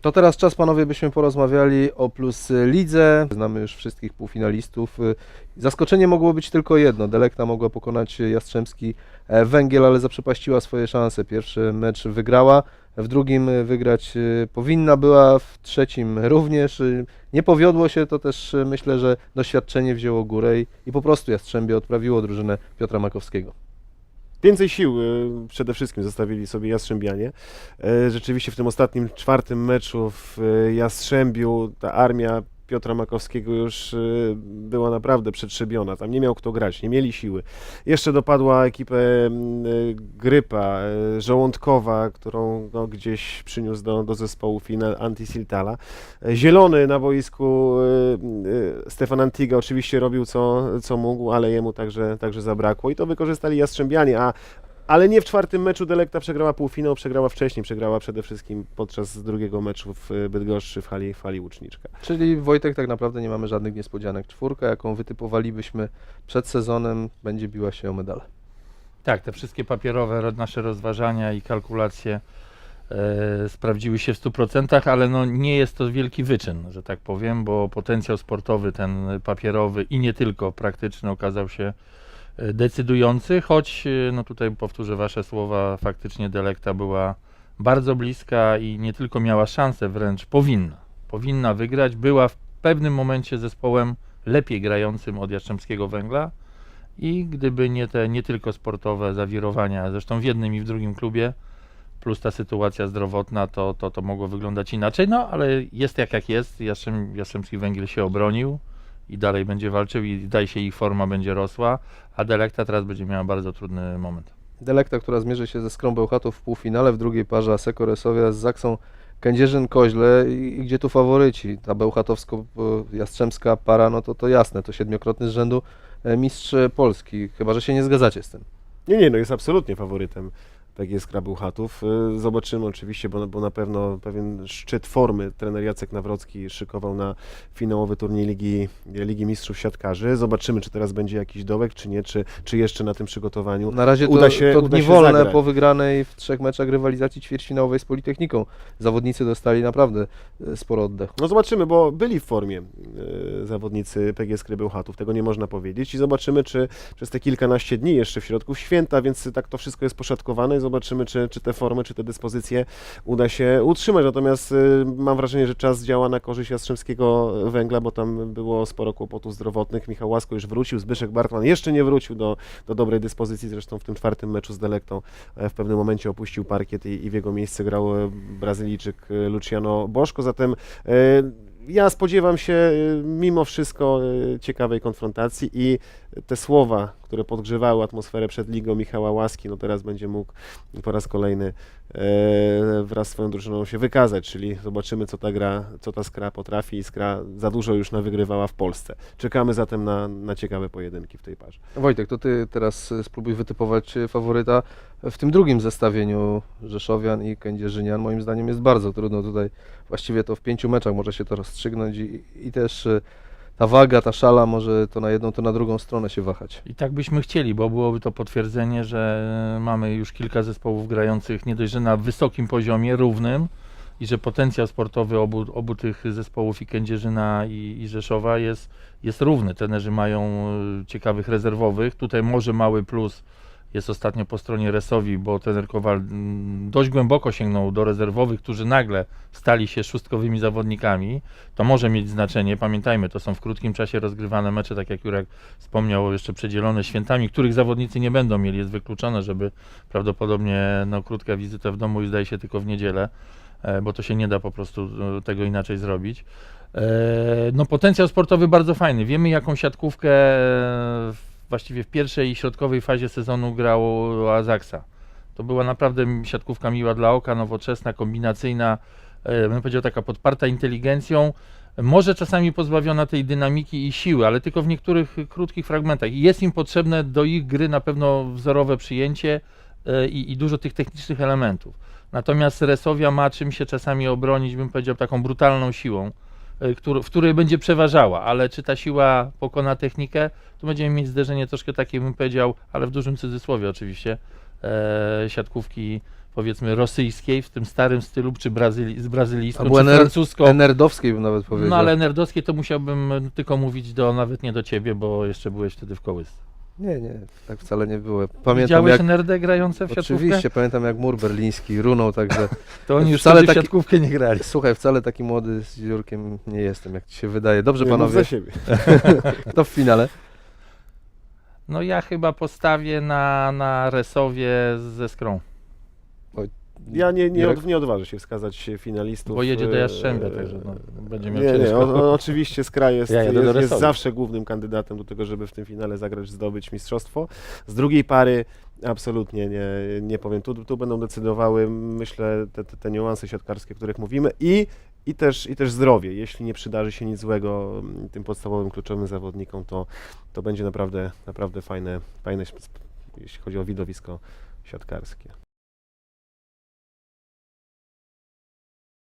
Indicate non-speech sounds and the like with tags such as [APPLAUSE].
To teraz czas, panowie, byśmy porozmawiali o plus lidze. Znamy już wszystkich półfinalistów. Zaskoczenie mogło być tylko jedno. Delekta mogła pokonać Jastrzębski Węgiel, ale zaprzepaściła swoje szanse. Pierwszy mecz wygrała, w drugim wygrać powinna była, w trzecim również. Nie powiodło się, to też myślę, że doświadczenie wzięło górę i, i po prostu Jastrzębie odprawiło drużynę Piotra Makowskiego. Więcej sił y, przede wszystkim zostawili sobie Jastrzębianie. E, Rzeczywiście w tym ostatnim, czwartym meczu w y, Jastrzębiu ta armia Piotra Makowskiego już y, była naprawdę przetrzebiona. Tam nie miał kto grać, nie mieli siły. Jeszcze dopadła ekipę mm, y, Grypa, y, Żołądkowa, którą no, gdzieś przyniósł do, do zespołu final Antisiltala. Zielony na boisku Stefan Antiga oczywiście robił co, co mógł, ale jemu także, także zabrakło i to wykorzystali Jastrzębianie, a ale nie w czwartym meczu Delekta przegrała półfinał, przegrała wcześniej, przegrała przede wszystkim podczas drugiego meczu w Bydgoszczy w hali, w hali Łuczniczka. Czyli Wojtek, tak naprawdę nie mamy żadnych niespodzianek. Czwórka, jaką wytypowalibyśmy przed sezonem, będzie biła się o medale. Tak, te wszystkie papierowe ro- nasze rozważania i kalkulacje e, sprawdziły się w 100%, ale no nie jest to wielki wyczyn, że tak powiem, bo potencjał sportowy, ten papierowy i nie tylko praktyczny okazał się decydujący, choć e, no tutaj powtórzę Wasze słowa, faktycznie Delekta była bardzo bliska i nie tylko miała szansę, wręcz powinna. Powinna wygrać, była w pewnym momencie zespołem lepiej grającym od Jastrzębskiego Węgla, i gdyby nie te nie tylko sportowe zawirowania, zresztą w jednym i w drugim klubie, plus ta sytuacja zdrowotna, to, to, to mogło wyglądać inaczej. No ale jest jak jak jest. Jastrzęb, Jastrzębski Węgiel się obronił i dalej będzie walczył i zdaje się ich forma będzie rosła, a Delekta teraz będzie miała bardzo trudny moment. Delekta, która zmierzy się ze Skrą Bełchatów w półfinale, w drugiej parze Aseko Resowia z Zaksą Kędzierzyn-Koźle i, i gdzie tu faworyci? Ta bełchatowsko-jastrzębska para, no to to jasne, to siedmiokrotny z rzędu e, mistrz Polski, chyba że się nie zgadzacie z tym. Nie, nie, no jest absolutnie faworytem PGS Krabuchatów. Y, Zobaczymy oczywiście, bo, bo na pewno pewien szczyt formy trener Jacek Nawrocki szykował na finałowy turniej Ligi, Ligi Mistrzów Siatkarzy. Zobaczymy, czy teraz będzie jakiś dołek, czy nie, czy, czy jeszcze na tym przygotowaniu. Na razie to, Uda się- to dni wolne zagrać. po wygranej w trzech meczach rywalizacji ćwierćfinałowej z Politechniką. Zawodnicy dostali naprawdę e, sporo oddechu. No zobaczymy, bo byli w formie y, zawodnicy PGS Krybełchatów, tego nie można powiedzieć i zobaczymy, czy przez te kilkanaście dni jeszcze w środku święta, więc tak to wszystko jest poszatkowane i zobaczymy, czy, czy te formy, czy te dyspozycje uda się utrzymać. Natomiast y, mam wrażenie, że czas działa na korzyść Jastrzębskiego Węgla, bo tam było sporo kłopotów zdrowotnych. Michał Łasko już wrócił, Zbyszek Bartman jeszcze nie wrócił do, do dobrej dyspozycji, zresztą w tym czwartym meczu z Delektą e, w pewnym momencie opuścił parkiet i, i w jego miejsce grał e, Brazylijczyk e, Luciano Boszko, zatem ja spodziewam się mimo wszystko ciekawej konfrontacji i te słowa, które podgrzewały atmosferę przed ligą Michała Łaski, no teraz będzie mógł po raz kolejny e, wraz z swoją drużyną się wykazać, czyli zobaczymy co ta gra, co ta skra potrafi i skra za dużo już nawygrywała w Polsce. Czekamy zatem na, na ciekawe pojedynki w tej parze. Wojtek, to ty teraz e, spróbuj wytypować e, faworyta w tym drugim zestawieniu Rzeszowian i Kędzierzynian. Moim zdaniem jest bardzo trudno tutaj, właściwie to w pięciu meczach może się to rozstrzygnąć i, i też e, ta waga, ta szala może to na jedną, to na drugą stronę się wahać. I tak byśmy chcieli, bo byłoby to potwierdzenie, że mamy już kilka zespołów grających nie dość, że na wysokim poziomie, równym i że potencjał sportowy obu, obu tych zespołów i Kędzierzyna i, i Rzeszowa jest, jest równy. Trenerzy mają e, ciekawych rezerwowych. Tutaj może mały plus jest ostatnio po stronie Resowi, bo trener Kowal mm, dość głęboko sięgnął do rezerwowych, którzy nagle stali się szóstkowymi zawodnikami. To może mieć znaczenie. Pamiętajmy, to są w krótkim czasie rozgrywane mecze, tak jak Jurek wspomniał, jeszcze przedzielone świętami, których zawodnicy nie będą mieli. Jest wykluczone, żeby prawdopodobnie no, krótka wizyta w domu i zdaje się tylko w niedzielę, e, bo to się nie da po prostu e, tego inaczej zrobić. E, No potencjał sportowy bardzo fajny. Wiemy jaką siatkówkę w- właściwie w pierwszej i środkowej fazie sezonu grało Azaksa. To była naprawdę siatkówka miła dla oka, nowoczesna, kombinacyjna, e, bym powiedział taka podparta inteligencją, może czasami pozbawiona tej dynamiki i siły, ale tylko w niektórych krótkich fragmentach. Jest im potrzebne do ich gry na pewno wzorowe przyjęcie e, i, i dużo tych technicznych elementów. Natomiast Resowia ma czym się czasami obronić, bym powiedział, taką brutalną siłą, e, któr- w której będzie przeważała, ale czy ta siła pokona technikę, tu będziemy mieć zderzenie troszkę takie, bym powiedział, ale w dużym cudzysłowie oczywiście, e, siatkówki powiedzmy rosyjskiej w tym starym stylu, czy Brazyli, z brazylijską, Albo czy ener- francuską. Nerdowskiej bym nawet powiedział. No ale nerdowskie to musiałbym tylko mówić do, nawet nie do ciebie, bo jeszcze byłeś wtedy w kołysce. Nie, nie, tak wcale nie było. Pamiętam Widziałeś jak... nerdy grające w siatkówkę? Oczywiście, pamiętam jak mur berliński runął, także... [LAUGHS] To oni już Wcale wtedy w taki- siatkówkę nie grali. Słuchaj, wcale taki młody z Jurkiem nie jestem, jak ci się wydaje. Dobrze, Nie, mów panowie, za siebie. [LAUGHS] kto w finale? No ja chyba postawię na, na Resowie ze Skrą, Ja nie, nie, od, nie odważę się wskazać finalistów. bo jedzie do e, Jastrzębia, także no, będzie miał Nie, nie, ciężko. o, o, oczywiście Skra jest, Ja jadę do jest, jest Resowi. zawsze głównym kandydatem do tego, żeby w tym finale zagrać, zdobyć mistrzostwo. Z drugiej pary absolutnie nie, nie powiem. Tu, tu będą decydowały, myślę, te, te, te niuanse siatkarskie, o których mówimy i, i, też, i też zdrowie. Jeśli nie przydarzy się nic złego mm, tym podstawowym, kluczowym zawodnikom, to, to będzie naprawdę, naprawdę fajne, fajne, sp- sp- jeśli chodzi o widowisko siatkarskie.